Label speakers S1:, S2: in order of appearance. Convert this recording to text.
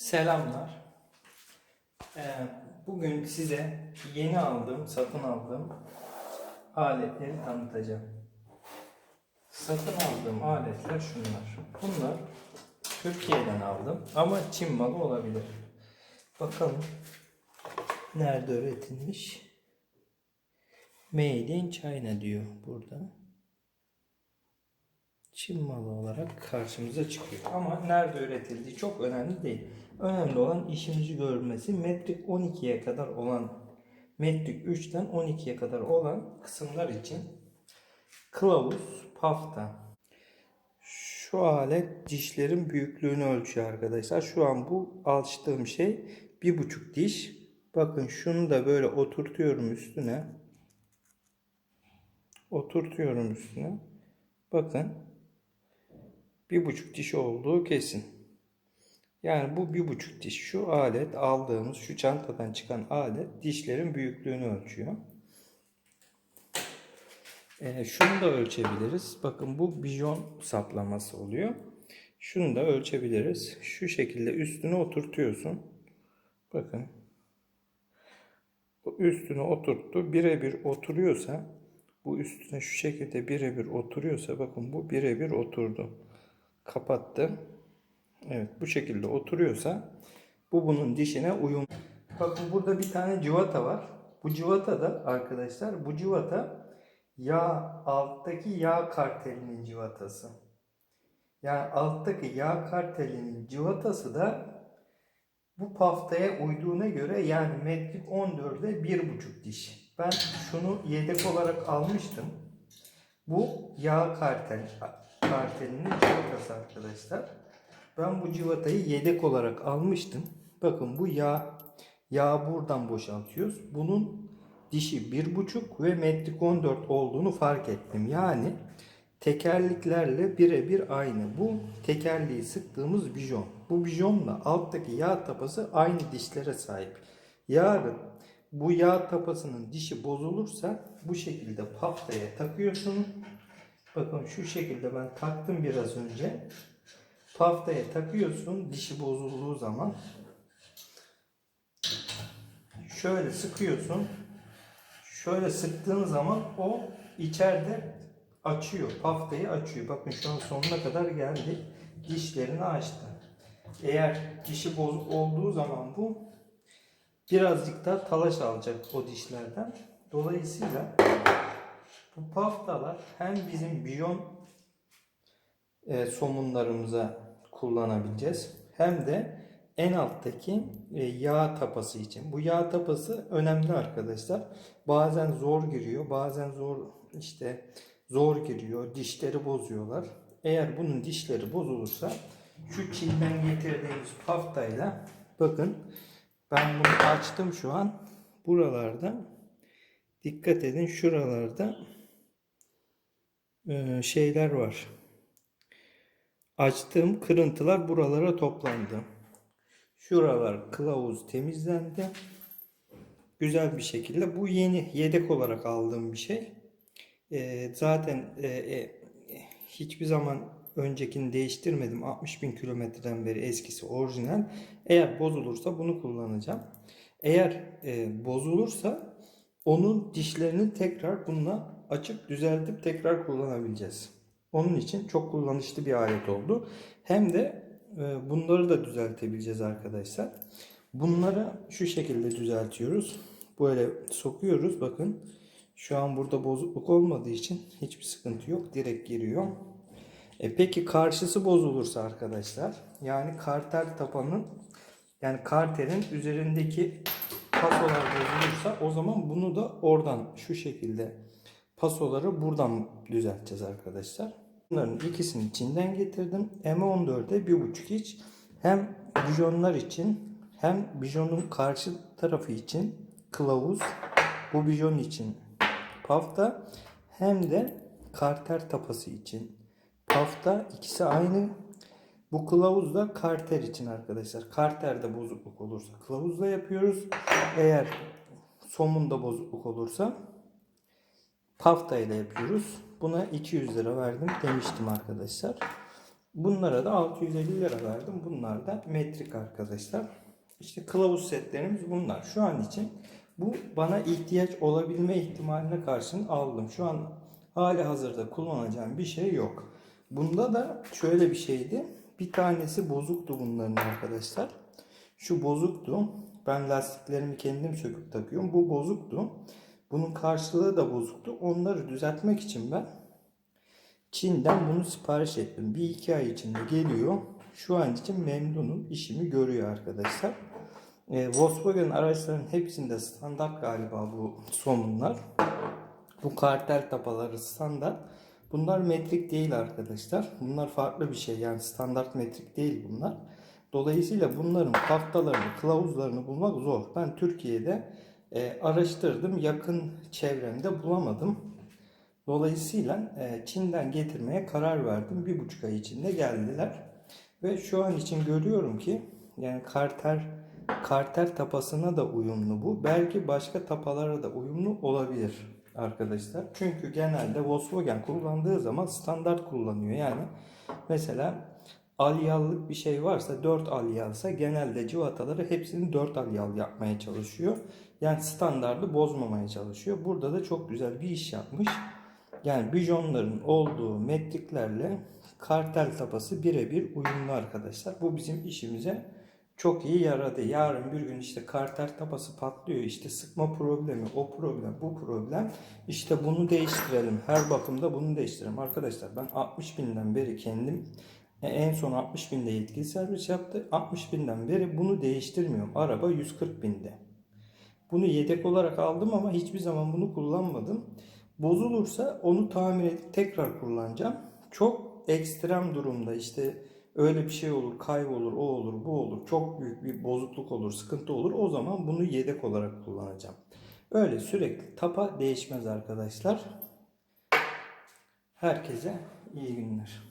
S1: Selamlar. Ee, bugün size yeni aldığım, satın aldığım aletleri tanıtacağım. Satın aldığım aletler şunlar. Bunlar Türkiye'den aldım ama Çin malı olabilir. Bakalım nerede üretilmiş? Made in China diyor burada. Çin malı olarak karşımıza çıkıyor. Ama nerede üretildiği çok önemli değil. Önemli olan işimizi görmesi. Metrik 12'ye kadar olan, metrik 3'ten 12'ye kadar olan kısımlar için kılavuz, pafta. Şu alet dişlerin büyüklüğünü ölçüyor arkadaşlar. Şu an bu alıştığım şey bir buçuk diş. Bakın şunu da böyle oturtuyorum üstüne. Oturtuyorum üstüne. Bakın bir buçuk diş olduğu kesin. Yani bu bir buçuk diş. Şu alet aldığımız şu çantadan çıkan alet dişlerin büyüklüğünü ölçüyor. Ee, şunu da ölçebiliriz. Bakın bu bijon saplaması oluyor. Şunu da ölçebiliriz. Şu şekilde üstüne oturtuyorsun. Bakın. Bu üstüne oturttu. Birebir oturuyorsa bu üstüne şu şekilde birebir oturuyorsa bakın bu birebir oturdu kapattı. Evet bu şekilde oturuyorsa bu bunun dişine uyum. Bakın burada bir tane civata var. Bu civata da arkadaşlar bu civata yağ alttaki yağ kartelinin civatası. Yani alttaki yağ kartelinin civatası da bu paftaya uyduğuna göre yani metrik 14'e 1,5 diş. Ben şunu yedek olarak almıştım. Bu yağ kartel kartelinin civatası arkadaşlar. Ben bu civatayı yedek olarak almıştım. Bakın bu yağ yağ buradan boşaltıyoruz. Bunun dişi 1.5 ve metrik 14 olduğunu fark ettim. Yani tekerliklerle birebir aynı. Bu tekerliği sıktığımız bijon. Bu bijonla alttaki yağ tapası aynı dişlere sahip. Yarın bu yağ tapasının dişi bozulursa bu şekilde paftaya takıyorsun. Bakın şu şekilde ben taktım biraz önce. Paftaya takıyorsun dişi bozulduğu zaman. Şöyle sıkıyorsun. Şöyle sıktığın zaman o içeride açıyor. Paftayı açıyor. Bakın şu an sonuna kadar geldi. Dişlerini açtı. Eğer dişi bozuk olduğu zaman bu birazcık daha talaş alacak o dişlerden. Dolayısıyla bu paftalar hem bizim biyon e, somunlarımıza kullanabileceğiz hem de en alttaki e, yağ tapası için. Bu yağ tapası önemli arkadaşlar. Bazen zor giriyor, bazen zor işte zor giriyor, dişleri bozuyorlar. Eğer bunun dişleri bozulursa şu Çin'den getirdiğimiz paftayla bakın ben bunu açtım şu an. Buralarda dikkat edin şuralarda şeyler var. Açtığım kırıntılar buralara toplandı. Şuralar kılavuz temizlendi. Güzel bir şekilde. Bu yeni yedek olarak aldığım bir şey. E, zaten e, e, hiçbir zaman öncekini değiştirmedim. 60 bin kilometreden beri eskisi orijinal. Eğer bozulursa bunu kullanacağım. Eğer e, bozulursa onun dişlerini tekrar bununla açıp düzeltip tekrar kullanabileceğiz. Onun için çok kullanışlı bir alet oldu. Hem de e, bunları da düzeltebileceğiz arkadaşlar. Bunları şu şekilde düzeltiyoruz. Böyle sokuyoruz bakın. Şu an burada bozukluk olmadığı için hiçbir sıkıntı yok. Direkt giriyor. E peki karşısı bozulursa arkadaşlar yani karter tapanın yani karterin üzerindeki pasolar bozulursa o zaman bunu da oradan şu şekilde pasoları buradan düzelteceğiz arkadaşlar. Bunların ikisini içinden getirdim. M14'e 1.5 iç. Hem bijonlar için hem bijonun karşı tarafı için kılavuz. Bu bijon için pafta hem de karter tapası için pafta ikisi aynı. Bu kılavuz da karter için arkadaşlar. Karterde bozukluk olursa kılavuzla yapıyoruz. Eğer somunda bozukluk olursa pafta ile yapıyoruz. Buna 200 lira verdim demiştim arkadaşlar. Bunlara da 650 lira verdim. Bunlar da metrik arkadaşlar. İşte kılavuz setlerimiz bunlar. Şu an için bu bana ihtiyaç olabilme ihtimaline karşın aldım. Şu an hali hazırda kullanacağım bir şey yok. Bunda da şöyle bir şeydi. Bir tanesi bozuktu bunların arkadaşlar. Şu bozuktu. Ben lastiklerimi kendim söküp takıyorum. Bu bozuktu. Bunun karşılığı da bozuktu. Onları düzeltmek için ben Çin'den bunu sipariş ettim. Bir iki ay içinde geliyor. Şu an için memnunum. İşimi görüyor arkadaşlar. Ee, Volkswagen araçların hepsinde standart galiba bu somunlar. Bu kartel tapaları standart. Bunlar metrik değil arkadaşlar. Bunlar farklı bir şey. Yani standart metrik değil bunlar. Dolayısıyla bunların haftalarını, kılavuzlarını bulmak zor. Ben Türkiye'de e, araştırdım. Yakın çevremde bulamadım. Dolayısıyla e, Çin'den getirmeye karar verdim. Bir buçuk ay içinde geldiler. Ve şu an için görüyorum ki yani karter karter tapasına da uyumlu bu. Belki başka tapalara da uyumlu olabilir arkadaşlar. Çünkü genelde Volkswagen kullandığı zaman standart kullanıyor. Yani mesela alyallık bir şey varsa 4 alyalsa genelde civataları hepsini 4 alyal yapmaya çalışıyor. Yani standardı bozmamaya çalışıyor. Burada da çok güzel bir iş yapmış. Yani bijonların olduğu metriklerle kartel tapası birebir uyumlu arkadaşlar. Bu bizim işimize çok iyi yaradı. Yarın bir gün işte kartel tapası patlıyor. İşte sıkma problemi, o problem, bu problem. İşte bunu değiştirelim. Her bakımda bunu değiştirelim. Arkadaşlar ben 60 binden beri kendim en son 60 binde yetkili servis yaptı. 60 binden beri bunu değiştirmiyorum. Araba 140 binde. Bunu yedek olarak aldım ama hiçbir zaman bunu kullanmadım. Bozulursa onu tamir edip tekrar kullanacağım. Çok ekstrem durumda işte öyle bir şey olur, kaybolur, o olur, bu olur. Çok büyük bir bozukluk olur, sıkıntı olur. O zaman bunu yedek olarak kullanacağım. Öyle sürekli tapa değişmez arkadaşlar. Herkese iyi günler.